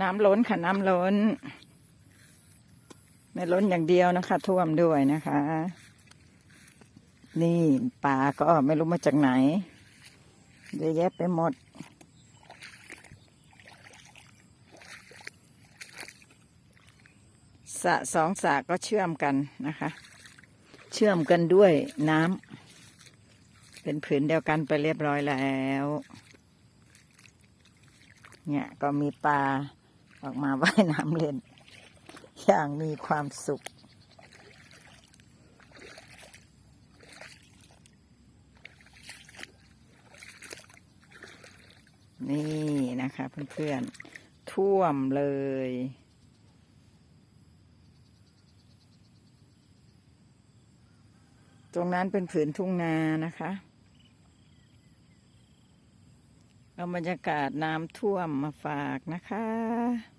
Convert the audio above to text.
น้ำล้นค่ะน้ำล้น ไม่ล้นอย่างเดียวนะคะ ท่วมด้วยนะคะ นี่ปลาก็ไม่รู้มาจากไหนเยอะแยะไปหมดสระสองสระก็เชื่อมกันนะคะ เชื่อมกันด้วยน้ำเป็นผืนเดียวกันไปเรียบร้อยแล้ว เนี่ยก็มีปลา ออกมาว่ายน้ำเล่น อย่างมีความสุข นี่นะคะเพื่อนๆ ท่วมเลยตรงนั้นเป็นผืนทุ่งนานะคะ เอาบรรยากาศน้ำท่วมมาฝากนะคะ